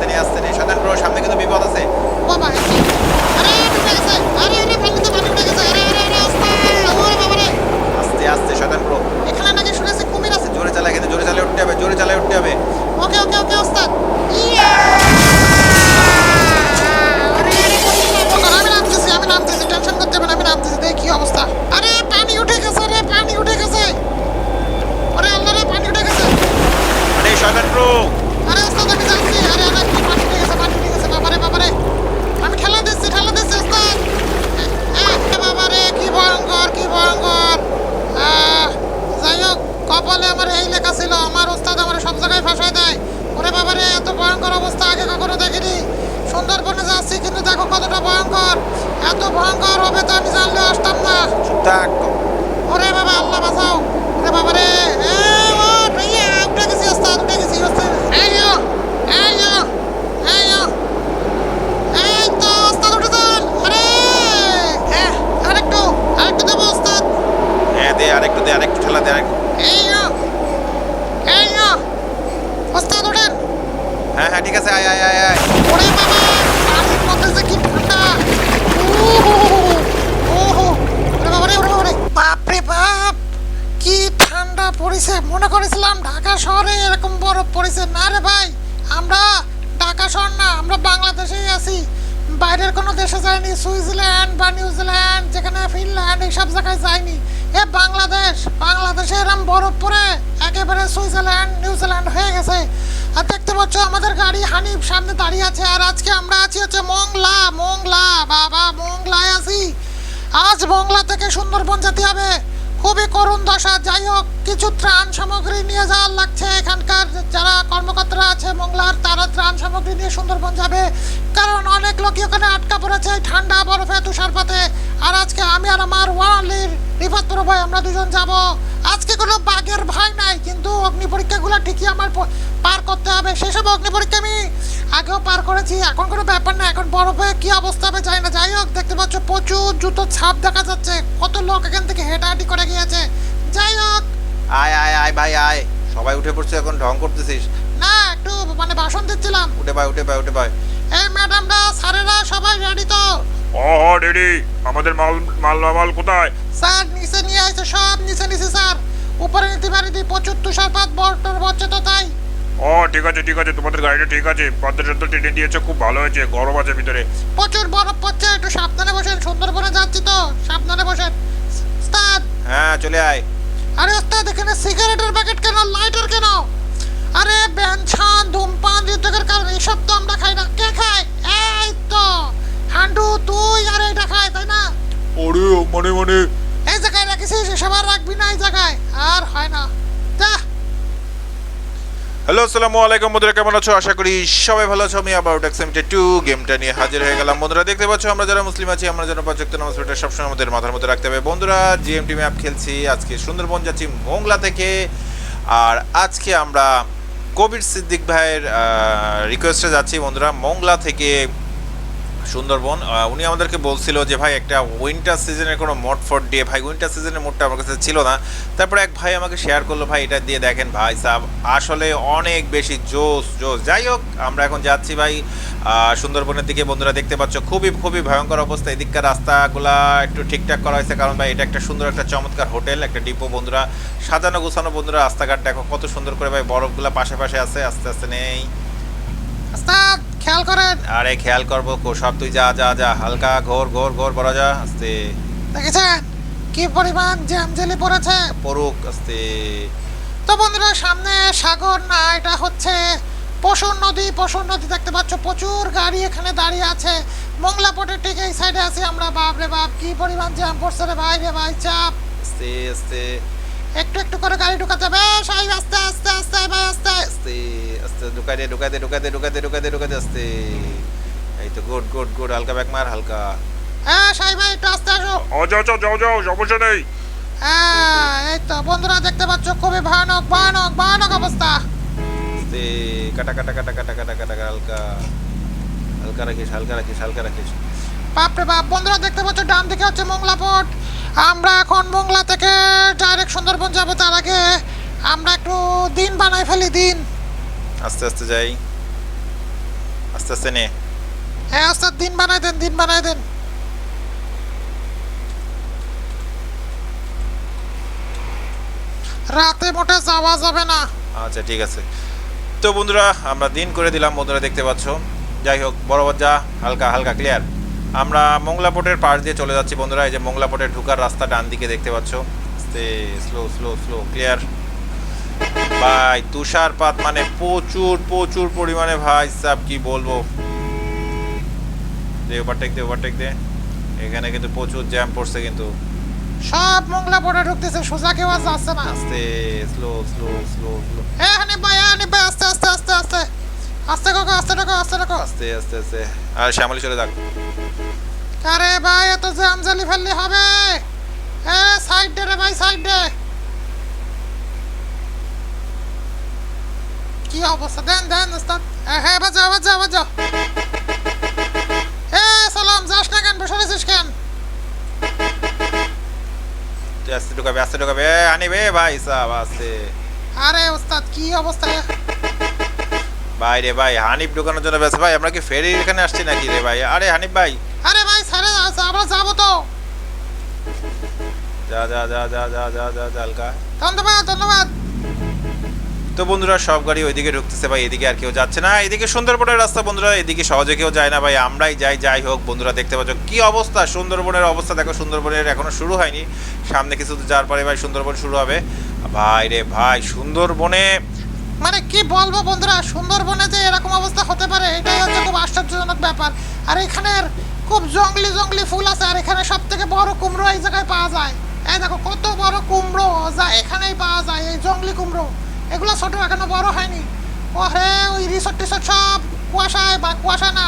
আস্তে নে আস্তে নে সাধারণ ব্রো সামনে কিন্তু বিপদ আছে। বাবা আরে ডুবে গেছে আরে আরে পানিতে পানি উঠে গেছে আরে আরে আরে আস্তে ওরে বাবা রে। আস্তে আস্তে সাধারণ এখানে নাকি শুনেছি কুমির আছে। জোরে চালায় কিন্তু জোরে চালিয়ে উঠতে হবে জোরে চালিয়ে উঠতে হবে। ওকে ওকে ওকে ওস্তাদ। ইয়া! আরে আরে আমি নামতেছি আমি নামতেছি টেনশন করতে হবে আমি নামতেছি দেখি কি অবস্থা। আরে পানি উঠে গেছে রে পানি উঠে গেছে। আরে আল্লাহ রে পানি উঠে গেছে। আরে সাধারণ আরে ওস্তাদ আমি যাচ্ছি আরে আরে কি পানি উঠে গেছে পানি উঠে গেছে বাবারে বাবারে আমি ঠেলা দিচ্ছি ঠেলা দিচ্ছি ওস্তাদ এ, এ, বাবারে কি ভয়ঙ্কর কি ভয়ঙ্কর আহ, যাই হোক কপালে আমার এই লেখা ছিল আমার ওস্তাদ আমার সব জায়গায় ফাঁসায় দেয় ওরে বাবারে এত ভয়ঙ্কর অবস্থা আগে কখনো দেখিনি। সুন্দরবনে যাচ্ছি কিন্তু দেখো কতটা ভয়ঙ্কর। এ বাংলাদেশ বাংলাদেশে এরকম বরফ পড়ে একেবারে সুইজারল্যান্ড, নিউজিল্যান্ড হয়ে গেছে। আর দেখতে পাচ্ছ, আমাদের গাড়ি হানিফ সামনে দাঁড়িয়ে আছে, আর আজকে আমরা আছি হচ্ছে মংলা মংলা, বাবা, মংলায় আছি। আজ মংলা থেকে সুন্দরবন যেতে হবে। খুবই করুণ দশা, যাই হোক, কিছু ত্রাণ সামগ্রী নিয়ে যাওয়ার লাগছে। এখানকার যারা কর্মকর্তারা আছে মংলার, তারা ত্রাণ সামগ্রী নিয়ে সুন্দরবন যাবে। কারণ অনেক লোকই ওখানে আটকা পড়েছে ঠান্ডা বরফে, তুষারপাতে। আর আজকে আমি আর আমার ওয়ালির রিফাত বড় ভাই আমরা দুজন যাব। আজকে কোনো বাঘের ভয় নাই কিন্তু অগ্নি পরীক্ষাগুলো ঠিকই আমার পার করতে হবে। সেসব অগ্নি পরীক্ষা আমি আগেও পার করেছি এখন কোনো ব্যাপার না এখন বরফে কি অবস্থা হবে যাই না। যাই হোক দেখতে পাচ্ছ প্রচুর জুতো ছাপ দেখা যাচ্ছে কত লোক এখান থেকে হেঁটাহাঁটি করে গিয়েছে। যাই হোক। আয় আয় আয় ভাই আয়। সবাই উঠে পড়ছে এখন ঢং করতেছিস। না একটু মানে ভাষণ দিচ্ছিলাম। উঠে পায় উঠে পায় উঠে পায় এই ম্যাডামরা স্যারেরা সবাই রেডি তো। ও ডেডি আমাদের মাল মাল মাল কোথায়? স্যার নিচে নিয়ে আসছে সব নিচে নিচে স্যার। উপরে নিতে পারিনি প্রচুর তুষারপাত বরফ হচ্ছে তো তাই। ও ঠিক আছে ঠিক আছে তোমাদের গাড়িটা ঠিক আছে পদ্মা সত্তর টেনে দিয়েছে খুব ভালো হয়েছে গরম আছে ভিতরে। প্রচুর বরফ পড়ছে একটু সাবধানে বসেন সুন্দরবনে যাচ্ছি তো সাবধানে বসেন। ওস্তাদ হ্যাঁ চলে আয়। আরে ওস্তাদ এখানে সিগারেটের প্যাকেট কেন লাইটার কেন? আরে বেনছান ধূমপান হৃদরোগের কারণে এসব তো আমরা খাই না। কে খায়? এই তো। হান্ডু তুই আর এটা খায় তাই না? ওরে মানে মানে। এই জায়গায় রাখিস এসব আর রাখবি না এই জায়গায়। আর হয় না। যা। হ্যালো আসসালামু আলাইকুম বন্ধুরা কেমন আছো? আশা করি সবাই ভালো আছো। আমি আবার ট্যাক্সিমিটে টু গেমটা নিয়ে হাজির হয়ে গেলাম। বন্ধুরা দেখতে পাচ্ছ আমরা যারা মুসলিম আছি আমরা যেন পাঁচক্ত নামাজ পড়তে সবসময় আমাদের মাথার মধ্যে রাখতে হবে। বন্ধুরা জিএমটি ম্যাপ খেলছি আজকে সুন্দরবন যাচ্ছি মোংলা থেকে। আর আজকে আমরা কবির সিদ্দিক ভাইয়ের রিকোয়েস্টে যাচ্ছি বন্ধুরা মোংলা থেকে। সুন্দরবন উনি আমাদেরকে বলছিল যে, ভাই, একটা উইন্টার সিজনের কোনো মোড ফোড দিয়ে, ভাই উইন্টার সিজনের মোডটা আমার কাছে ছিল না। তারপরে এক ভাই আমাকে শেয়ার করল, ভাই, এটা দিয়ে দেখেন, ভাই সাহ আসলে অনেক বেশি জোস জোস যাই হোক, আমরা এখন যাচ্ছি, ভাই সুন্দরবনের দিকে। বন্ধুরা, দেখতে পাচ্ছ, খুবই খুবই ভয়ঙ্কর অবস্থা। এদিককার রাস্তাগুলা একটু ঠিকঠাক করা হয়েছে, কারণ, ভাই, এটা একটা সুন্দর একটা চমৎকার হোটেল, একটা ডিপো, বন্ধুরা। সাজানো, গোছানো, বন্ধুরা রাস্তাঘাট দেখো কত সুন্দর করে, ভাই, বরফগুলা পাশে পাশে আছে, আস্তে আস্তে নেই। ওস্তাদ খেয়াল করেন। আরে খেয়াল করব কো সব তুই যা যা যা হালকা ঘোর ঘোর ঘোর বড় যা আস্তে। দেখেছেন? কি পরিমাণ জ্যাম জেলি পড়েছে। পড়ুক আস্তে। তো বন্ধুরা সামনে সাগর না এটা হচ্ছে পশুর নদী। পশুর নদী দেখতে পাচ্ছ প্রচুর গাড়ি এখানে দাঁড়িয়ে আছে। মংলা পোর্টের ঠিক এই সাইডে আছি আমরা। বাপ রে বাপ কি পরিমাণ জ্যাম পড়ছে রে ভাই রে ভাই চাপ। আস্তে আস্তে। একটু একটু করে গাড়ি ঢুকাতে বেশ আই আস্তে আস্তে আস্তে ভাই আস্তে। আস্তে। আস্তে ঢুকাই দে ঢুকাই দে ঢুকাই দে ঢুকাই দে ঢুকাই দে ঢুকাই দে আস্তে। এই তো গুড গুড গুড হালকা ব্যাক মার হালকা। হ্যাঁ সাই ভাই একটু আস্তে আসো। ও যাও যাও যাও যাও সমস্যা নেই। হ্যাঁ এই তো বন্ধুরা দেখতে পাচ্ছ খুবই ভয়ানক ভয়ানক ভয়ানক অবস্থা। আস্তে কাটা কাটা কাটা কাটা কাটা কাটা হালকা। হালকা রাখিস হালকা রাখিস হালকা রাখিস। বাপরে বাপ বন্ধুরা দেখতে পাচ্ছ ডান দিকে হচ্ছে মোংলা পোর্ট আমরা এখন মোংলা থেকে ডাইরেক্ট সুন্দরবন যাব তার আগে। আমরা একটু দিন বানাই ফেলি দিন। আস্তে আস্তে যাই। আস্তে আস্তে নে। হ্যাঁ আস্তে দিন বানাই দেন দিন বানাই দেন। রাতে মোটে যাওয়া যাবে না। আচ্ছা ঠিক আছে। তো বন্ধুরা আমরা দিন করে দিলাম বন্ধুরা দেখতে পাচ্ছ। যাই হোক বরাবর যা হালকা হালকা ক্লিয়ার আমরা মংলাপোটের পাশ দিয়ে চলে যাচ্ছি বন্ধুরা। এই যে মংলাপোটের ঢুকার রাস্তা ডান দিকে দেখতে পাচ্ছ। স্লো স্লো স্লো ক্লিয়ার ভাই তুষারপাত মানে প্রচুর প্রচুর পরিমাণে ভাই সাব কি বলব? দে ওভারটেক দে ওভারটেক দে। এখানে কিন্তু প্রচুর জ্যাম পড়ছে কিন্তু। সব মোংলা পড়ে ঢুকতেছে সোজা কেউ আর যাচ্ছে না। আস্তে slow slow slow slow honey ভাই হানি ভাই আস্তে আস্তে আস্তে আস্তে। আস্তে কাকু আস্তে কাকু আস্তে কাকু আস্তে আস্তে আস্তে। আর শ্যামলি চলে যাক। আরে ভাই এত জ্যাম জালি ফেললে হবে। এ সাইড দে রে ভাই সাইড দে। কি অবস্থা দেন দেন ওস্তাদ হ্যাঁ এ সালাম যাস না কেন বসে কেন আস্তে ঢুকাবে আস্তে ঢুকাবে আনিবে ভাই আস্তে আরে ওস্তাদ কি অবস্থা ভাই রে ভাই হানিফ ঢুকানোর জন্য ব্যস্ত ভাই আমরা কি ফেরি এখানে আসছি নাকি রে ভাই আরে হানিফ ভাই আরে ভাই স্যারে আমরা যাব তো যা যা যা যা যা যা যা যা হালকা ধন্যবাদ ধন্যবাদ তো বন্ধুরা, সব গাড়ি ওইদিকে ঢুকতেছে ভাই, এদিকে আর কেউ যাচ্ছে না। এদিকে সুন্দরবনের রাস্তা বন্ধুরা, এদিকে সহজে কেউ যায় না ভাই, আমরাই যাই যাই হোক, বন্ধুরা দেখতে পাচ্ছ কি অবস্থা। সুন্দরবনের অবস্থা দেখো, সুন্দরবনের এখনও শুরু হয়নি। সামনে কিছু যাওয়ার পরে ভাই সুন্দরবন শুরু হবে। ভাই রে ভাই, সুন্দরবনে মানে কি বলব বন্ধুরা, সুন্দরবনে যে এরকম অবস্থা হতে পারে, এটাই হচ্ছে খুব আশ্চর্যজনক ব্যাপার। আর এখানের খুব জঙ্গলি জঙ্গলি ফুল আছে, আর এখানে সব থেকে বড় কুমড়ো এই জায়গায় পাওয়া যায়। এই দেখো, কত বড় কুমড়ো, যা এখানেই পাওয়া যায়, এই জঙ্গলি কুমড়ো। এগুলো ছোট এখনও বড় হয়নি। ও হে ওই রিসোর্ট টিসোর্ট সব কুয়াশায় বা কুয়াশা না।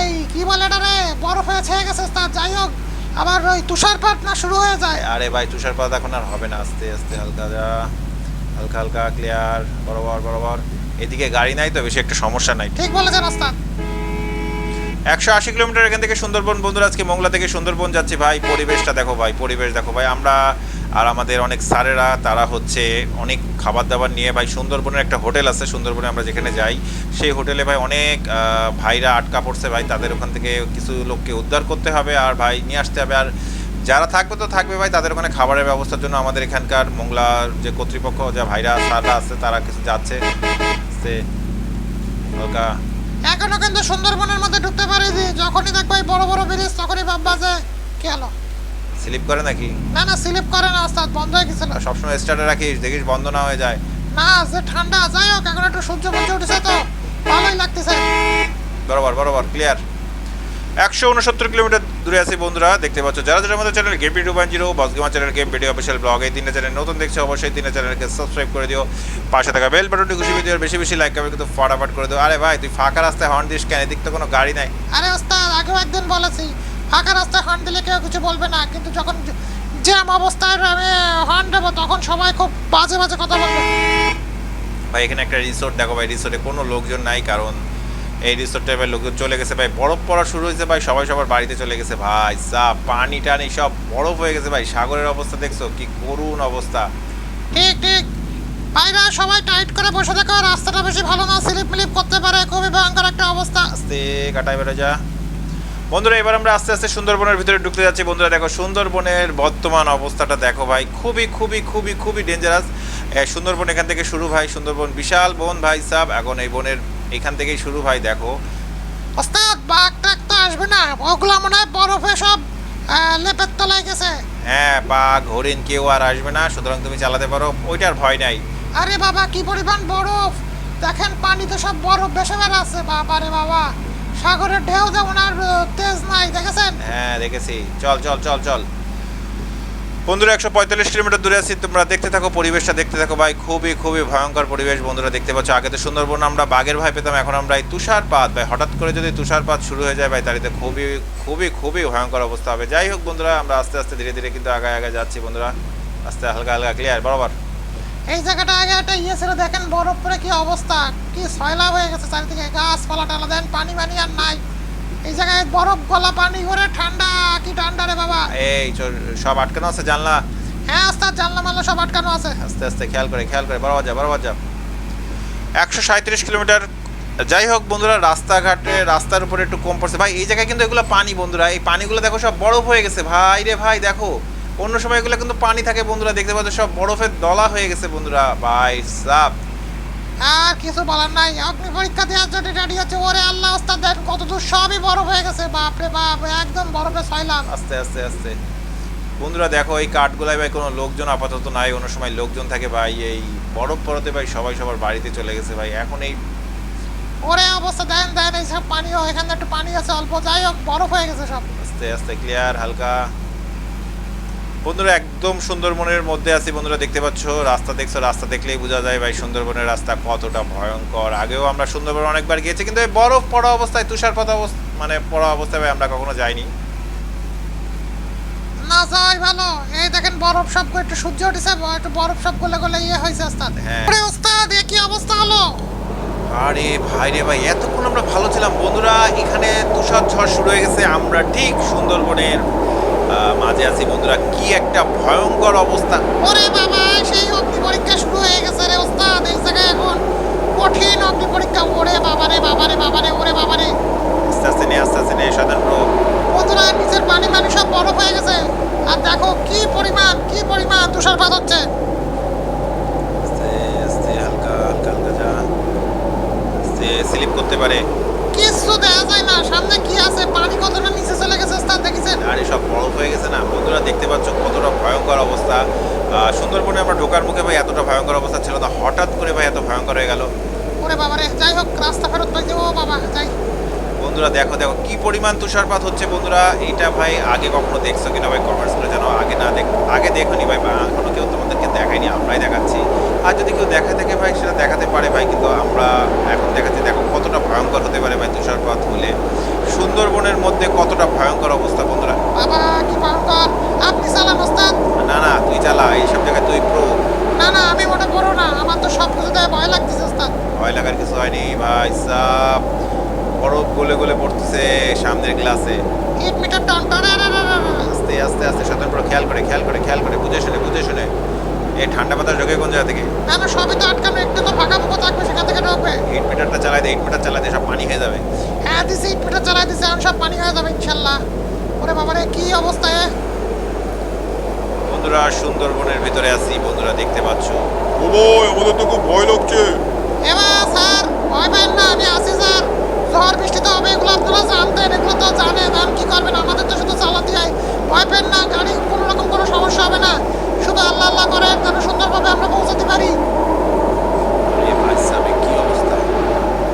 এই কি বলে এটা রে? বরফ হয়ে ছেয়ে গেছে তার যাই হোক আবার ওই তুষারপাত না শুরু হয়ে যায়। আরে ভাই তুষারপাত এখন আর হবে না। আস্তে আস্তে হালকা যা হালকা হালকা ক্লিয়ার বরাবর বরাবর। এদিকে গাড়ি নাই তো বেশি একটা সমস্যা নাই। ঠিক বলেছেন ওস্তাদ। একশো আশি কিলোমিটার এখান থেকে সুন্দরবন বন্ধুরা আজকে মংলা থেকে সুন্দরবন যাচ্ছি। ভাই পরিবেশটা দেখো ভাই পরিবেশ দেখো ভাই। আমরা আর আমাদের অনেক স্যারেরা তারা হচ্ছে অনেক খাবার দাবার নিয়ে ভাই সুন্দরবনের একটা হোটেল আছে সুন্দরবনে আমরা যেখানে যাই সেই হোটেলে ভাই অনেক ভাইরা আটকা পড়ছে ভাই তাদের ওখান থেকে কিছু লোককে উদ্ধার করতে হবে আর ভাই নিয়ে আসতে হবে। আর যারা থাকবে তো থাকবে ভাই তাদের ওখানে খাবারের ব্যবস্থার জন্য আমাদের এখানকার মংলার যে কর্তৃপক্ষ যা ভাইরা স্যাররা আছে তারা কিছু যাচ্ছে। আস্তে, হালকা এখনও কিন্তু সুন্দরবনের মধ্যে ঢুকতে পারিনি। যখনই দেখব বড় বড় ব্রিজ তখনই ভাববা যে কি হলো? স্লিপ করে নাকি? না না স্লিপ করে না ওস্তাদ বন্ধ হয়ে গেছিল আর সবসময় স্টার্টে রাখিস দেখিস বন্ধ না হয়ে যায়। না যে ঠান্ডা যাই হোক এখন একটু সূর্য মধ্যে উঠেছে তো ভালোই লাগতেছে। বরাবর বরাবর ক্লিয়ার একশো উনসত্তর কিলোমিটার দূরে আছি বন্ধুরা দেখতে পাচ্ছ যারা যারা আমাদের channel game two point zero বসগেমা channel game video official blog এই তিনটা চ্যানেল নতুন দেখছ অবশ্যই তিনটা চ্যানেলকে সাবস্ক্রাইব করে দিও। পাশে থাকা বেল বাটনটি খুশি ভিডিও বেশি বেশি লাইক করবে কিন্তু ফটাফট করে দিও। আরে ভাই তুই ফাঁকা রাস্তায় হর্ন দিস কেন? এদিক তো কোনো গাড়ি নাই। আরে ওস্তাদ আগেও একদিন বলেছি ফাঁকা রাস্তায় হর্ন দিলে কেউ কিছু বলবে না কিন্তু যখন জ্যাম অবস্থায় আমি হর্ন দেবো তখন সবাই খুব বাজে বাজে কথা বলবে। ভাই এখানে একটা রিসোর্ট দেখো ভাই রিসোর্টে কোনো লোকজন নাই কারণ এই রিসোর্টে ভাই লোকজন চলে গেছে ভাই। বরফ পড়া শুরু হয়েছে ভাই সবাই সবার বাড়িতে চলে গেছে ভাই। সা পানি টানি সব বরফ হয়ে গেছে ভাই সাগরের অবস্থা দেখছ কি করুণ অবস্থা। ঠিক ঠিক। ভাইরা সবাই টাইট করে বসে থাকো রাস্তাটা বেশি ভালো না স্লিপ মিলিপ করতে পারে খুবই ভয়ঙ্কর একটা অবস্থা। আস্তে কাটাই বেরো যা। বন্ধুরা এবার আমরা আস্তে আস্তে সুন্দরবনের ভিতরে ঢুকতে যাচ্ছি। বন্ধুরা দেখো সুন্দরবনের বর্তমান অবস্থাটা দেখো ভাই। খুবই খুবই খুবই খুবই ডেঞ্জারাস সুন্দরবন এখান থেকে শুরু ভাই সুন্দরবন বিশাল বন ভাই সাব এখন এই বনের এখান থেকেই শুরু ভাই দেখো। ওস্তাদ বাঘ টাক তো আসবে না। ওগুলো মনে হয় বরফে সব লেপের তলায় গেছে। হ্যাঁ বাঘ হরিণ কেউ আর আসবে না সুতরাং তুমি চালাতে পারো। ওইটার ভয় নাই। আরে বাবা কি পরিমাণ বরফ! দেখেন পানিতে সব বরফ ভেসে বেড়াচ্ছে। বাবা রে বাবা! সাগরের ঢেউ যেমন আর তেজ নাই, দেখেছেন? হ্যাঁ দেখেছি। চল চল চল চল। বন্ধুরা, একশো পঁয়তাল্লিশ কিলোমিটার দূরে আছি। তোমরা দেখতে থাকো, পরিবেশটা দেখতে থাকো। ভাই, খুবই খুবই ভয়ঙ্কর পরিবেশ বন্ধুরা, দেখতে পাচ্ছ। আগে তো সুন্দরবন আমরা বাঘের ভয় পেতাম, এখন আমরা এই তুষারপাত। ভাই, হঠাৎ করে যদি তুষারপাত শুরু হয়ে যায়, ভাই, তাহলে খুবই খুবই খুবই ভয়ঙ্কর অবস্থা হবে। যাই হোক বন্ধুরা, আমরা আস্তে আস্তে ধীরে ধীরে কিন্তু আগায় আগায় যাচ্ছি বন্ধুরা। আস্তে হালকা হালকা ক্লিয়ার বরাবর। এই জায়গাটা আগে একটা ইয়ে ছিল দেখেন বরফ পরে কি অবস্থা কি সয়লা হয়ে গেছে চারিদিকে গাছপালা টালা দেন পানি মানি আর নাই। এই জায়গায় বরফ গলা পানি করে ঠান্ডা কি ঠান্ডা রে বাবা। এই সব আটকানো আছে জানলা? হ্যাঁ ওস্তাদ জানলা মাল্লা সব আটকানো আছে। আস্তে আস্তে খেয়াল করে খেয়াল করে বরাবর যা বরাবর যা। একশো সাঁত্রিশ কিলোমিটার যাই হোক বন্ধুরা রাস্তাঘাটে রাস্তার উপরে একটু কম পড়ছে। ভাই এই জায়গায় কিন্তু এগুলো পানি বন্ধুরা এই পানিগুলো দেখো সব বরফ হয়ে গেছে। ভাই রে ভাই দেখো। অন্য সময় এগুলো কিন্তু পানি থাকে বন্ধুরা দেখতে পাচ্ছ সব বরফের দলা হয়ে গেছে বন্ধুরা ভাই সাপ আর কিছু বলার নাই অগ্নি পরীক্ষা দেওয়ার জন্য রেডি হচ্ছে ওরে আল্লাহ ওস্তাদ দেখ কত দূর সবই বরফ হয়ে গেছে বাপ রে বাপ একদম বরফে ছয়লাম। আস্তে আস্তে আস্তে। বন্ধুরা দেখো এই কাঠগুলাই ভাই কোনো লোকজন আপাতত নাই অন্য সময় লোকজন থাকে ভাই এই বরফ পড়তে ভাই সবাই সবার বাড়িতে চলে গেছে ভাই এখন এই ওরে অবস্থা দেন দেন এইসব পানিও এখানে একটু পানি আছে অল্প যাই হোক বরফ হয়ে গেছে সব। আস্তে আস্তে ক্লিয়ার হালকা। বন্ধুরা একদম সুন্দরবনের মধ্যে আছি। বন্ধুরা দেখতে পাচ্ছ রাস্তা দেখছ রাস্তা দেখলেই বোঝা যায় ভাই সুন্দরবনের রাস্তা কতটা ভয়ঙ্কর। আগেও আমরা সুন্দরবন অনেকবার গিয়েছি কিন্তু এই বরফ পড়া অবস্থায় তুষারপাত অবস্থা মানে পড়া অবস্থায় ভাই আমরা কখনো যাইনি। না যাই ভালো। এই দেখেন বরফ সব একটু সূর্য উঠেছে একটু বরফ সব গলে গলে ইয়ে হয়েছে ওস্তাদ হ্যাঁ। ওস্তাদ এ কি অবস্থা হলো? আরে ভাই রে ভাই এতক্ষণ আমরা ভালো ছিলাম। বন্ধুরা এখানে তুষার ঝড় শুরু হয়ে গেছে। আমরা ঠিক সুন্দরবনের মাঝে আছি। বন্ধুরা কি একটা ভয়ঙ্কর অবস্থা। ওরে বাবা সেই অগ্নি পরীক্ষা শুরু হয়ে গেছে রে ওস্তাদ এই জায়গায় এখন কঠিন অগ্নি পরীক্ষা। ওরে বাবারে বাবারে বাবারে ওরে বাবারে আস্তে আস্তে নে আস্তে আস্তে নে সাধারণ বন্ধুরা নিচের পানি পানি সব বরফ হয়ে গেছে। আর দেখো কি পরিমাণ কি পরিমাণ তুষারপাত হচ্ছে। স্লিপ করতে পারে। কিচ্ছু দেখা যায় না সামনে কি আছে পানি কতটা নিচে চলে গেছে ওস্তাদ দেখেছেন আরে সব বরফ হয়ে গেছে না? বন্ধুরা দেখতে পাচ্ছ কতটা ভয়ঙ্কর অবস্থা। সুন্দরবনে আমরা ঢোকার মুখে ভাই এতটা ভয়ঙ্কর অবস্থা ছিল না হঠাৎ করে ভাই এত ভয়ঙ্কর হয়ে গেল। ওরে বাবারে যাই হোক রাস্তা ফেরত পাইছে ও বাবা যাই। বন্ধুরা দেখো দেখো কি পরিমাণ তুষারপাত হচ্ছে বন্ধুরা এটা ভাই আগে কখনো দেখছ কিনা ভাই কমেন্টস করে জানাও আগে না দেখ আগে দেখোনি ভাই এখনও কেউ তোমাদেরকে দেখায়নি আমরাই দেখাচ্ছি। আর যদি কেউ দেখা থাকে ভাই সেটা দেখাতে পারে ভাই কিন্তু আমরা এখন দেখাচ্ছি দেখো কতটা ভয়ঙ্কর হতে পারে ভাই তুষারপাত হলে। সুন্দরবনের মধ্যে কতটা ভয়ঙ্কর অবস্থা বন্ধুরা? বাবা কি ভয়ঙ্কর। আপনি চালান ওস্তাদ। না না তুই চালা এইসব জায়গায় তুই প্রো না না আমি মোটে করো না। আমার তো সব কিছু দেয় ভয় লাগতেছে ওস্তাদ। ভয় লাগার কিছু হয়নি। ভাই সাপ বরফ গলে গলে পড়তেছে সামনের গ্লাসে হিট মিটার টান। আস্তে আস্তে আস্তে সাধারণ পুরো খেয়াল করে খেয়াল করে খেয়াল করে। বুঝে শুনে বুঝে শুনে। এই ঠান্ডা বাতাস ঢোকে কোন জায়গা থেকে? না না সবই তো আটকানো একটু তো ফাঁকা ফুঁকো থাকবে সেখান থেকে ঢুকবে। হিট মিটারটা চালাই দে হিট মিটার চালাই দে সব পানি হয়ে যাবে। হ্যাঁ দিছি মিটার চালাই দিছি এখন সব পানি হয়ে যাবে ইনশাল্লাহ। ওরে বাবারে কি অবস্থা বন্ধুরা সুন্দরবনের ভিতরে আছি বন্ধুরা দেখতে পাচ্ছ। ও ভাই আমাদের তো খুব ভয় লাগছে। এবার স্যার ভয় পাবেন না আমি আছি স্যার। ঝড় বৃষ্টি তো হবে এগুলো আপনারা জানতেন এগুলো তো জানেন আর কি করবেন আমাদের তো শুধু চালাতে হয় ভয় পেন না গাড়ি কোনো রকম কোনো সমস্যা হবে না। শুধু আল্লাহ আল্লাহ করেন যেন সুন্দরভাবে আমরা পৌঁছাতে পারি আরে ভাই সাবে কি অবস্থা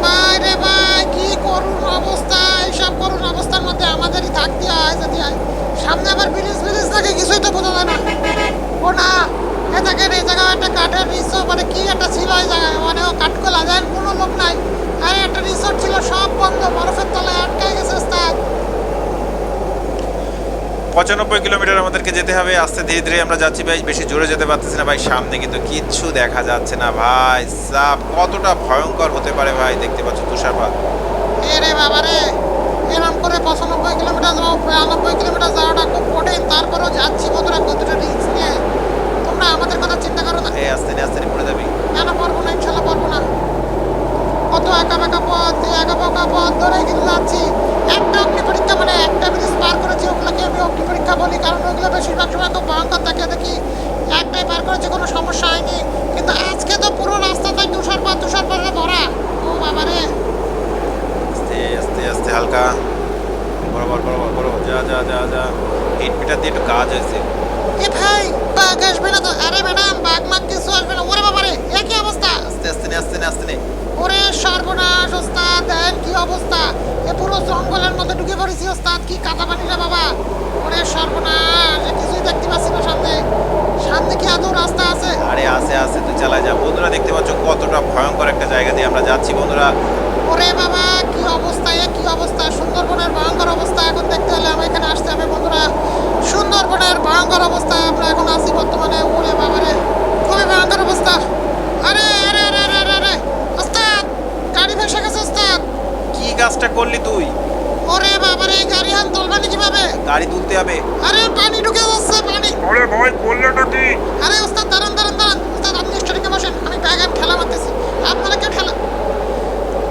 ভাই রে ভাই কি করুন অবস্থা এইসব করুন অবস্থার মধ্যে আমাদেরই থাকতে হয় যেতে হয় সামনে আবার ব্রিজ ব্রিজ থাকে কিছুই তো বোঝা যায় না। ও না এ দেখেন এই জায়গায় একটা কাঠের রিসোর্ট মানে কি একটা ছিল এই জায়গায়? মানে ও কাঠকোলা যায় কোনো লোক নাই। আরে একটা রিসোর্ট ছিল সব বন্ধ বরফের তলায় আটকে গেছে ওস্তাদ পঁচানব্বই কিলোমিটার আমাদেরকে যেতে হবে আস্তে ধীরে ধীরে আমরা যাচ্ছি ভাই বেশি জোরে যেতে পারতেছি না ভাই সামনে কিন্তু কিচ্ছু দেখা যাচ্ছে না ভাই সাপ কতটা ভয়ঙ্কর হতে পারে ভাই দেখতে পাচ্ছ তুষারপাত। এ রে বাবা রে করে পঁচানব্বই কিলোমিটার যাব বিরানব্বই কিলোমিটার যাওয়াটা খুব কঠিন। তারপরেও যাচ্ছি বন্ধুরা কতটা রিস্ক নিয়ে? তোমরা আমাদের কথা চিন্তা করো না। এই আস্তে আস্তে পড়ে যাবি। না না পারব না ইনশাল্লাহ পারব না। কত একা বেকা পথ একা বেকা পথ ধরে কিন্তু যাচ্ছি। একটা অগ্নি পরীক্ষা মানে একটা ব্রিজ পার করেছি ওগুলোকে আমি অগ্নি পরীক্ষা বলি কারণ ওগুলো বেশিরভাগ সময় খুব ভয়ঙ্কর থাকে দেখি একটাই পার করেছি কোনো সমস্যা হয়নি কিন্তু আজকে তো পুরো রাস্তাটাই তুষারপাত তুষারপাতে ভরা ও বাবা রে আস্তে আস্তে আস্তে হালকা বরাবর বরাবর বরাবর যা যা যা যা হিট মিটার দিয়ে একটু কাজ হয়েছে এ ভাই বাঘ আসবে না তো আরে ম্যাডাম বাঘ মাঘ কিছু আসবে না ওরে বাবা রে এ কি অবস্থা আস্তে আস্তে নে আস্তে নে আস্তে নে ওরে সর্বনাশ ওস্তাদ দেন কি অবস্থা এ পুরো জঙ্গলের মধ্যে ঢুকে পড়েছি ওস্তাদ কি কাদা পানি রে বাবা ওরে সর্বনাশ এ কিছুই দেখতে পাচ্ছি না সামনে সামনে কি আদৌ রাস্তা আছে আরে আসে আসে তুই চালা যা বন্ধুরা দেখতে পাচ্ছ কতটা ভয়ঙ্কর একটা জায়গা দিয়ে আমরা যাচ্ছি বন্ধুরা ওরে বাবা কি অবস্থা এ কি অবস্থা সুন্দরবনের ভয়ঙ্কর অবস্থা এখন দেখতে হলে আমার এখানে আসতে হবে বন্ধুরা সুন্দরবনের ভয়ঙ্কর অবস্থা আমরা এখন আছি বর্তমানে ওরে বাবা রে খুবই ভয়ঙ্কর অবস্থা আরে আরে আরে আরে আরে আরে ওস্তাদ গাড়ি ভেসে গেছে ওস্তাদ কি কাজটা করলি তুই ওরে বাবা রে গাড়ি হান তুলবানি কীভাবে গাড়ি তুলতে হবে আরে পানি ঢুকে যাচ্ছে পানি আরে ভাই করলেটা কি আরে ওস্তাদ দাঁড়ান দাঁড়ান দাঁড়ান ওস্তাদ আপনি স্টারিংয়ে বসেন আমি ব্যাগ আমি ঠেলা মারতেছি আপনারা কেউ ঠেলা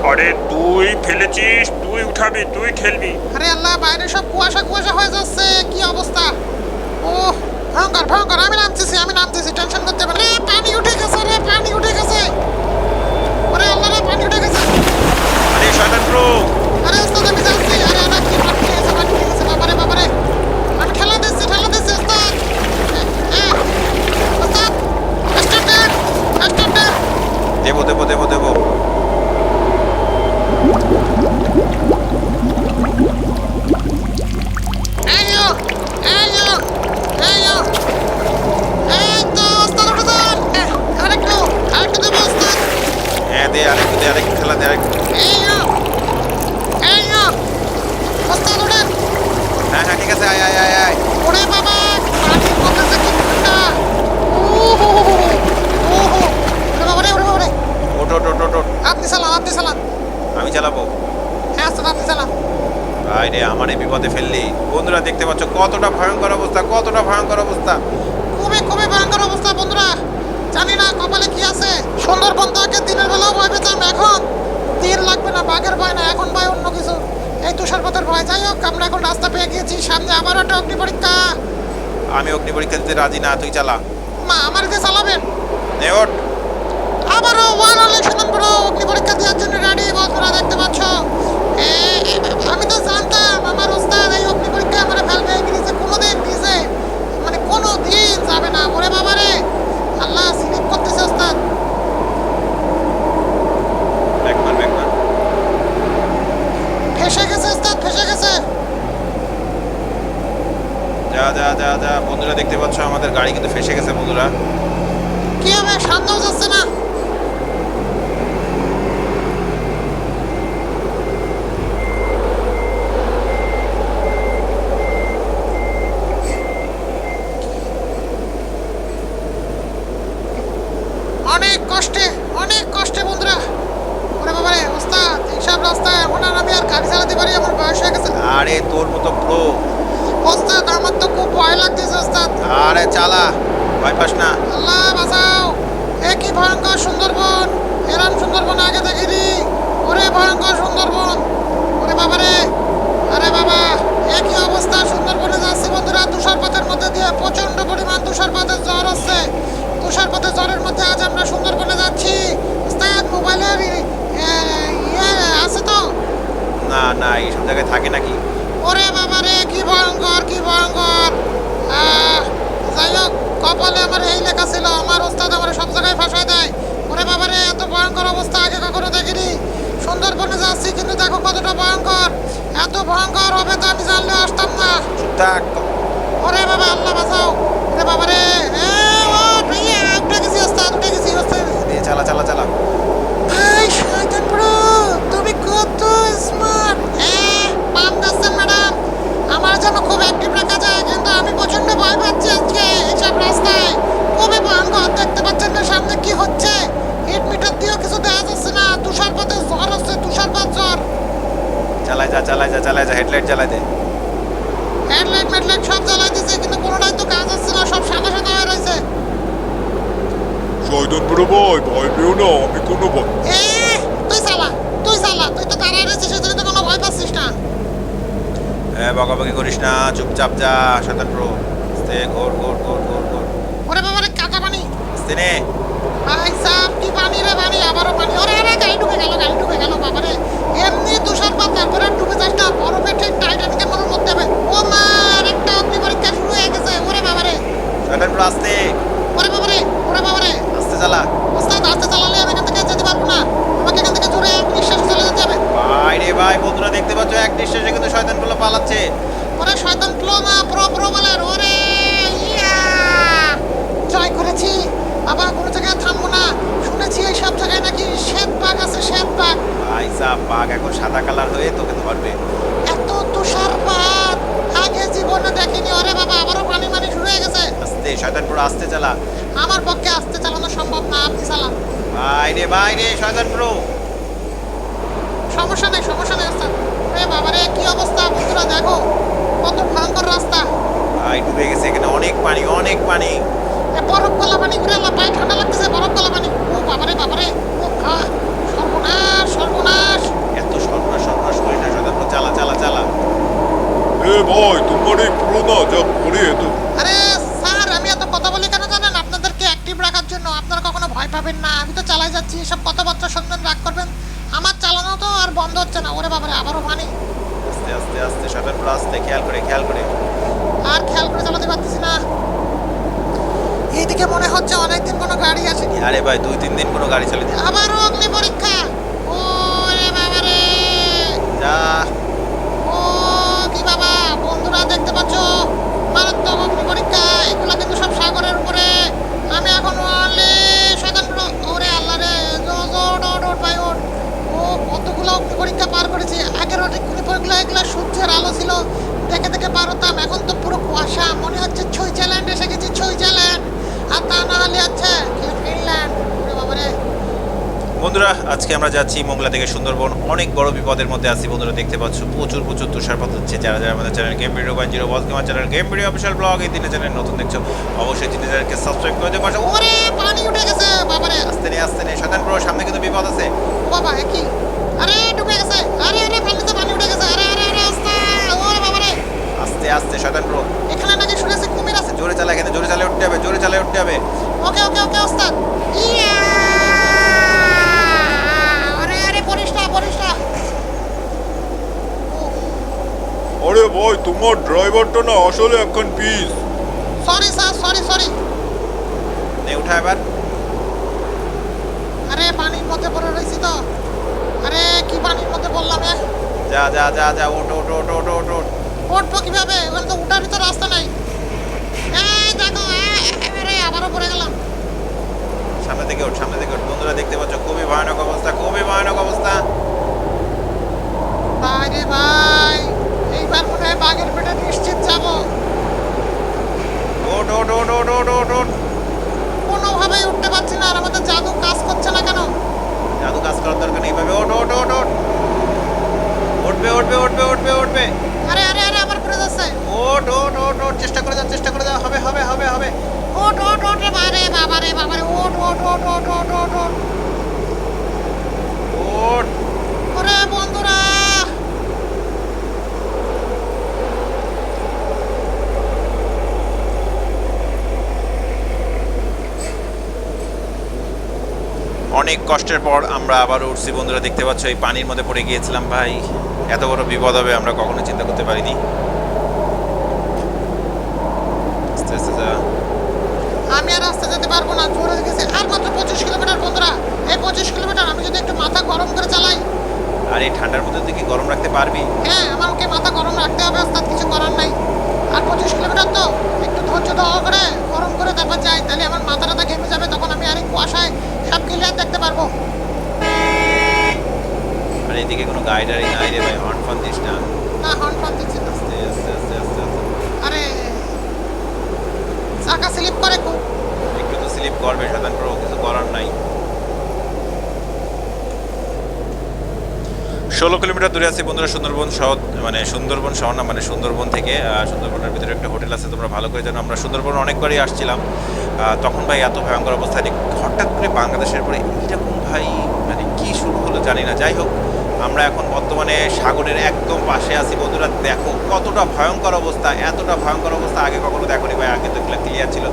আরে তুই ফেলেছিস তুই উঠাবি তুই ঠেলবি আরে আল্লাহ বাইরে সব কুয়াশা কুয়াশা হয়ে যাচ্ছে। কি অবস্থা? ও ভয়ঙ্কর ভয়ঙ্কর। আমি নামতেছি আমি নামতেছি। টেনশন করতে পারি রে পানি উঠে গেছে রে পানি উঠে গেছে। ওরে আল্লাহ রে পানি উঠে গেছে। আরে শয়তান প্রো আরে ওস্তাদ আমি যাচ্ছি। আরে আরে কি পানি গেছে পানি গেছে। বাবারে বাবারে। আমি ঠেলা দিচ্ছি ঠেলা দিচ্ছি ওস্তাদ। ওস্তাদ স্ট্যান্ডার্ড স্ট্যান্ডার্ড দেবো দেবো দেবো দেবো এইও এইও এইও এই তো ওস্তাদ উঠে যান এ, আরেকটু আরেকটু দেবো ওস্তাদ হ্যাঁ দে আরেকটু দে আরেকটু খেলা দে আরেকটু এইও এইও ওস্তাদ উঠেন হ্যাঁ হ্যাঁ ঠিক আছে আয় আয় আয় আয় ওরে বাবা পানির মধ্যে যে কি ঠান্ডা ওহো ওহো ওরে বাবা রে ওরে বাবা রে ওট ওট ওট ওট ওট। আপনি চালান আপনি চালান আমি চালাবো হ্যাঁ ওস্তাদ আপনি চালান ভাই রে আমার এই বিপদে ফেললি বন্ধুরা দেখতে পাচ্ছ কতটা ভয়ঙ্কর অবস্থা কতটা ভয়ঙ্কর অবস্থা খুবই খুবই ভয়ঙ্কর অবস্থা বন্ধুরা জানি না কপালে কি আছে সুন্দরবন তো আগে দিনের বেলাও ভয় পেতাম এখন দিন লাগবে না বাঘের ভয় না এখন ভয় অন্য কিছু। এই তুষারপাতের ভয়। যাই হোক আমরা এখন রাস্তা পেয়ে গিয়েছি। সামনে আবার একটা অগ্নি পরীক্ষা। আমি অগ্নি পরীক্ষা দিতে রাজি না তুই চালা। মা আমার দিয়ে চালাবেন? নে ওঠ। আবারও ওয়ান ইলেকশন বড় অগ্নি পরীক্ষা দেওয়ার জন্য রেডি বন্ধুরা দেখতে পাচ্ছ? আমি তো জানতাম আমার ওস্তাদ এই অগ্নি পরীক্ষা আমার ফেলবে। গিয়েছে কোনোদিন দিয়েছে মানে কোনো দিন যাবে না। ওরে বাবা রে আল্লাহ সিলিপ করতেছে ওস্তাদ একবার একবার ফেসে গেছে ওস্তাদ ফেসে গেছে যা যা যা যা, বন্ধুরা দেখতে পাচ্ছ, আমাদের গাড়ি কিন্তু ফেসে গেছে, বন্ধুরা। কি হবে? সামনেও যাচ্ছে না অনেক কষ্টে অনেক কষ্টে বন্ধুরা ওরে বাবারে ওস্তাদ এইসব রাস্তায় এখন আর আমি আর গাড়ি চালাতে পারি আমার বয়স হয়ে গেছে আরে তোর মতো প্রো ওস্তাদ আমার তো খুব ভয় লাগতেছে ওস্তাদ আরে চালা ভয় পাস না। আল্লাহ বাঁচাও। এ কি ভয়ঙ্কর সুন্দরবন? এরম সুন্দরবন আগে দেখিনি ওরে ভয়ঙ্কর সুন্দরবন। ওরে বাবা রে। আরে বাবা এ কি অবস্থা? সুন্দরবনে যাচ্ছি বন্ধুরা তুষারপাতের মধ্যে দিয়ে প্রচণ্ড পরিমাণ তুষারপাতের জ্বর হচ্ছে তুষারপাতের জ্বরের মধ্যে আজ আমরা সুন্দরবনে যাচ্ছি। ওস্তাদ মোবাইলের ইয়ে আছে তো? না না এইসব জায়গায় থাকে নাকি? ওরে বাবা রে কি ভয়ঙ্কর কি ভয়ঙ্কর আহ, যাই হোক কপালে আমার এই লেখা ছিল আমার ওস্তাদ আমার সব জায়গায় ফাঁসায় দেয় ওরে বাবা রে এত ভয়ঙ্কর অবস্থা আগে কখনো দেখিনি সুন্দরবনে যাচ্ছি কিন্তু দেখো কতটা ভয়ঙ্কর এত ভয়ঙ্কর হবে তো আমি জানলে আসতাম থাক ওরে বাবা আল্লাহ বাঁচাও। ওরে বাবা রে। চালা চালা চালা। এই শয়তান ব্রো তুমি কত স্মার্ট এ পাম ম্যাডাম আমার যেন খুব অ্যাক্টিভ রাখা যায় কিন্তু আমি প্রচণ্ড ভয় পাচ্ছি আজকে এইসব রাস্তায়। খুবই ভয়ঙ্কর দেখতে পাচ্ছেন না সামনে কি হচ্ছে? হিট মিটার দিয়েও কিছু দেখা যাচ্ছে না। তুষারপাতে জ্বর হচ্ছে তুষারপাত জ্বর চালাই যা চালাই যা চালাই যা হেডলাইট চালাই দে। হেডলাইট মেডলাইট সব জ্বালাই দিচ্ছে কিন্তু কোনোটাই তো কাজ হচ্ছে না সব সাদা সাদা হয়ে রয়েছে। শয়তান বড় ভাই ভয় পেও না আমি কোনো ভয় এ তুই চালা তুই চালা তুই তো দাঁড়ায় রয়েছিস সেজন্য তো কোনো ভয় পাচ্ছিস না। এ বকাবকি করিস না চুপচাপ যা শয়তান প্রো। আস্তে ঘোর ঘোর ঘোর ঘোর ঘোর। ওরে বাবা রে কাঁচা পানি আস্তে নে। ভাই সাহেব কি পানি রে পানি আবারও পানি ওরে আরে গাড়ি ঢুকে গেল গাড়ি ঢুকে গেল বাবারে। এমনি তুষারপাত তারপরে ডুবে যাস না বরফে ঠিক টাইটানিকের মনের মধ্যে হবে ও মা আরেকটা অগ্নি পরীক্ষা শুরু হয়ে গেছে ওরে বাবারে শয়তান প্রো আস্তে। ওরে বাবারে ওরে বাবারে। আস্তে চালা। ওস্তাদ আস্তে চালালে আমি এখান থেকে যেতে পারব না। আমাকে এখান থেকে জোরে এক নিঃশ্বাস চলে যেতে হবে। ভাই রে ভাই বন্ধুরা দেখতে পাচ্ছ এক নিঃশ্বাসে কিন্তু শয়তানগুলো পালাচ্ছে। ওরে শয়তান প্লো না প্রো প্রো বলার। ওরে ইয়া! জয় করেছি। বাবা কোনো জায়গায় থামবো না। শুনেছি এই সব জায়গায় নাকি শ্বেত বাঘ আছে শ্বেত বাঘ। ভাই সাহ বাঘ এখন সাদা কালার হয়ে তোকে ধরবে। এত তুষারপাত আগে জীবনে দেখিনি। ওরে বাবা দে শয়তানপুর আসতে চালা। আমার পক্ষে আসতে চালানো সম্ভব না আপনি চালান। বাইরে বাইরে শয়তানপুর সমস্যা নেই সমস্যা নেই ওস্তাদ। এ বাবারে কি অবস্থা বন্ধুরা দেখো। কত ভয়ঙ্কর রাস্তা। ভাই ডুবে গেছে এখানে অনেক পানি অনেক পানি। বরফ গলা পানি উড়ে আল্লাহ পায়ে ঠান্ডা লাগতেছে বরফ গলা পানি। ও বাবারে বাবারে ও খা সর্বনাশ সর্বনাশ। এত সর্বনাশ সর্বনাশ করি না শয়তানপুর চালা চালা চালা। এ ভাই তোমার এই পুরোনো যা করে এত আরে জন্য আপনারা কখনো ভয় পাবেন না। আমি তো চালাই যাচ্ছি। এসব কথাবার্তা শুনবেন রাগ করবেন। আমার চালানো তো আর বন্ধ হচ্ছে না। ওরে বাবারে আবারও পানি আস্তে আস্তে আস্তে সাধারণ পুরো আস্তে খেয়াল করে খেয়াল করে। আর খেয়াল করে চালাতে পারতেছি না। এইদিকে মনে হচ্ছে অনেকদিন কোনো গাড়ি আসেনি। আরে ভাই দুই তিন দিন কোনো গাড়ি চালিয়ে আবারও অগ্নি পরীক্ষা। ওরে বাবারে। যা। ও কি বাবা। বন্ধুরা দেখতে পাচ্ছ? মারাত্মক অগ্নি পরীক্ষা। এগুলো কিন্তু সব সাগরের উপরে। পরীক্ষা পার করেছি। আগের পরীক্ষা এগুলো সূর্যের আলো ছিল। দেখে দেখে পার হতাম এখন তো পুরো কুয়াশা। মনে হচ্ছে ছুইজারল্যান্ড এসে গেছি ছুইজারল্যান্ড আর তা না হলে হচ্ছে ফিনল্যান্ড। বাবারে। বন্ধুরা আজকে আমরা যাচ্ছি মোংলা থেকে সুন্দরবন। অনেক বড় বিপদের মধ্যে আছি বন্ধুরা দেখতে পাচ্ছ। প্রচুর প্রচুর তুষারপাত হচ্ছে। যারা যারা আমাদের channel game video one zero বল gamer channel game video official blog এই তিনটে চ্যানেল নতুন দেখছ অবশ্যই তিনটে চ্যানেলকে সাবস্ক্রাইব করে দেবো ওরে পানি উঠে গেছে বাবারে। আস্তে নিয়ে আস্তে নিয়ে সাধারণ পুরো সামনে কিন্তু বিপদ আছে। ও বাবা কি? আরে ডুবে গেছে। আরে আরে পানিতে পানি উঠে গেছে। আরে আরে আরে আস্তে ওরে বাবা রে। আস্তে আস্তে সাধারণ পুরো এখানে নাকি শুনেছি কুমির আছে। জোরে চালা এখানে জোরে চালিয়ে উঠতে হবে জোরে চালিয়ে উঠতে হবে। ওকে ওকে ওকে ওস্তাদ। ইয়া! আরে আরে পরিষ্টা পরিষ্টা। আরে ভাই তোমার ড্রাইভারটা না আসলে এখন পিস সরি স্যার সরি সরি নে উঠা এবার আরে পানির মধ্যে পড়ে রয়েছি তো আরে কি পানির মধ্যে পড়লাম এ যা যা যা যা ওঠ ওঠ ওঠ ওঠ ওঠ ওঠ উঠবো কীভাবে ওখানে তো উঠারই তো রাস্তা নাই দেখো আবারও পড়ে গেলাম সামনে থেকে ওঠ সামনে থেকে ওঠ বন্ধুরা দেখতে পাচ্ছ খুবই ভয়ানক অবস্থা খুবই ভয়ানক অবস্থা ভাই রে ভাই এইবার মনে হয় বাঘের পেটে নিশ্চিত যাব ওঠ ওঠ ওঠ ওঠ ওঠ ওঠ ওঠ কোনোভাবেই উঠতে পারছি না আর আমাদের জাদু কাজ করছে না কেন জাদু কাজ করার দরকার নেই ভাবে ওঠ ওঠ ওট ওঠ উঠবে উঠবে উঠবে উঠবে উঠবে। আরে আরে আরে আমার পড়ে যাচ্ছে ওঠ ওঠ ওঠ ওঠ চেষ্টা করে যাও চেষ্টা করে যাও হবে হবে হবে হবে। ওট ওট ওট রে বাবারে বাবারে বাবারে ওট ওট ওট ওট ওট ওট ওট ওঠ। ওরে বন্ধুরা। অনেক কষ্টের পর আমরা আবার উঠছি বন্ধুরা দেখতে পাচ্ছ এই পানির মধ্যে পড়ে গিয়েছিলাম ভাই। এত বড় বিপদ হবে আমরা কখনো চিন্তা করতে পারিনি। আস্তে আস্তে যা আমি আর রাস্তা যেতে পারব না জোরে গেছে আর মাত্র পঁচিশ কিলোমিটার বন্ধুরা এই পঁচিশ কিলোমিটার আমি যদি একটু মাথা গরম করে চালাই। আর এই ঠান্ডার মধ্যে তুই কি গরম রাখতে পারবি? হ্যাঁ আমাকে মাথা গরম রাখতে হবে ওস্তাদ কিছু করার নাই। আর পঁচিশ কিলোমিটার তো একটু ধৈর্য দেওয়া করে গরম করে তারপর যাই। তাহলে আমার মাথা টাথা ঘেমে যাবে তখন আমি আর কুয়াশায় সব ক্লিয়ার দেখতে পারব। আর এইদিকে কোনো গাইডারই নাই রে ভাই হর্ন ফন দিস না। না হর্ন ফর্ন দিচ্ছি না। আস্তে আস্তে আস্তে আস্তে আরে চাকা স্লিপ করে খুব। একটু তো স্লিপ করবে সাধারণ প্রো কিছু করার নাই। ষোলো কিলোমিটার দূরে আছে বন্ধুরা সুন্দরবন শহর মানে সুন্দরবন শহর না মানে সুন্দরবন থেকে সুন্দরবনের ভিতরে একটা হোটেল আছে তোমরা ভালো করে জানো। আমরা সুন্দরবন অনেকবারই আসছিলাম। তখন ভাই এত ভয়ঙ্কর অবস্থা নেই হঠাৎ করে বাংলাদেশের পরে এরকম ভাই মানে কি শুরু হলো জানি না। যাই হোক আমরা এখন বর্তমানে সাগরের একদম পাশে আছি। বন্ধুরা দেখো কতটা ভয়ঙ্কর অবস্থা এতটা ভয়ঙ্কর অবস্থা আগে কখনো দেখোনি ভাই আগে তো এগুলো ক্লিয়ার ছিল।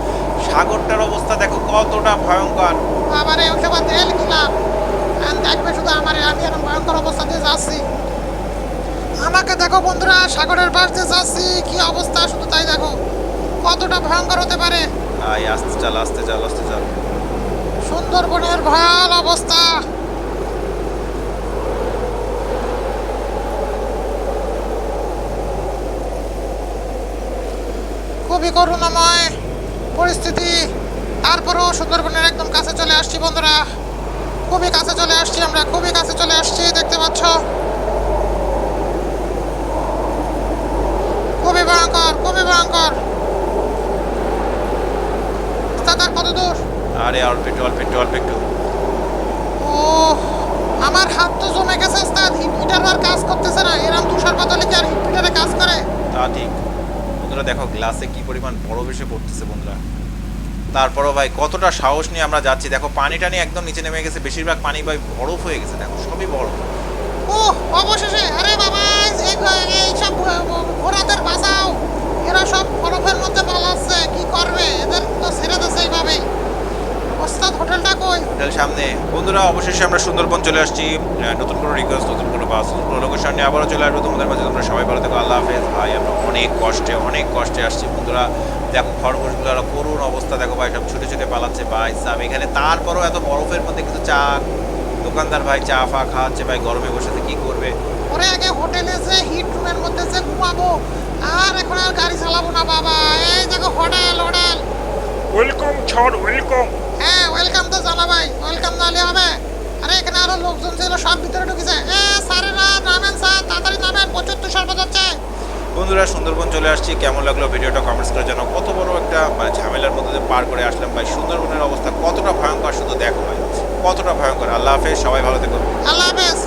সাগরটার অবস্থা দেখো কতটা ভয়ঙ্কর। আবারে ওকে বা তেল আর দেখবে শুধু আমার আমি এরকম ভয়ঙ্কর অবস্থা দিয়ে যাচ্ছি। আমাকে দেখো বন্ধুরা সাগরের পাশ দিয়ে যাচ্ছি। কি অবস্থা শুধু তাই দেখো। কতটা ভয়ঙ্কর হতে পারে। আয় আস্তে চাল আস্তে চাল আস্তে চাল। সুন্দরবনের ভয়াল অবস্থা। খুবই করুণাময় পরিস্থিতি তারপরেও সুন্দরবনের একদম কাছে চলে আসছি বন্ধুরা। খুবই কাছে চলে আসছি আমরা খুবই কাছে চলে আসছি দেখতে পাচ্ছ? খুবই ভয়ঙ্কর খুবই ভয়ঙ্কর। দাদা কত দূর? আরে অল্প একটু অল্প একটু অল্প একটু। ও আমার হাত তো জমে গেছে ওস্তাদ। হিটমিটার আর কাজ করতেছে না। এরকম তুষারপাত হলে কি আর হিটমিটারে কাজ করে? তা ঠিক। বন্ধুরা, দেখো গ্লাসে কি পরিমাণ বরফ এসে পড়তেছে বন্ধুরা। তারপরও ভাই, কতটা সাহস নিয়ে আমরা যাচ্ছি। দেখো পানি টানি একদম নিচে নেমে গেছে। বেশিরভাগ পানি ভাই বরফ হয়ে গেছে। দেখো, সবই বরফ। ও অবশেষে, আরে বাবা, এই সব ঘোড়াদের বাঁচাও। এরা সব বরফের মধ্যে পালাচ্ছে, কি করবে? এদের তো ছেড়ে দেশে এইভাবেই। ঘোড়াদের বাসা অবশেষে আমরা সুন্দরবন চলে আসছি। নতুন কোনো রিকোয়েস্ট নতুন কোনো বাস নতুন কোনো লোকেশন নিয়ে আবারও চলে আসব তোমাদের মাঝে। তোমরা সবাই ভালো থেকো আল্লাহ হাফেজ। ভাই আমরা অনেক কষ্টে অনেক কষ্টে আসছি। বন্ধুরা দেখো খরগোশগুলোর করুণ অবস্থা। দেখো ভাই সব ছুটে ছুটে পালাচ্ছে। ভাই সাব এখানে তারপরও এত বরফের মধ্যে কিন্তু চা দোকানদার ভাই চা ফা খাওয়াচ্ছে। ভাই গরমে বসে কি করবে? ওরে আগে হোটেলে যে হিট রুমের মধ্যে যে ঘুমাবো আর এখন আর গাড়ি চালাবো না বাবা। এই দেখো হোটেল হোটেল ওয়েলকাম ছাড় ওয়েলকাম ওয়েলকাম তো জানা ভাই ওয়েলকাম না হলে হবে আরে এখানে আরও লোকজন ছিল সব ভিতরে ঢুকেছে। এ স্যারেরা নামেন স্যার তাড়াতাড়ি নামেন প্রচুর তুষার বাজাচ্ছে। বন্ধুরা সুন্দরবন চলে আসছি। কেমন লাগল ভিডিওটা কমেন্টস করে জানাও। কত বড় একটা মানে ঝামেলার মধ্যে দিয়ে পার করে আসলাম ভাই। সুন্দরবনের অবস্থা কতটা ভয়ঙ্কর শুধু দেখো ভাই। কতটা ভয়ঙ্কর। আল্লাহ হাফেজ সবাই ভালো থেকো। আল্লাহ হাফেজ।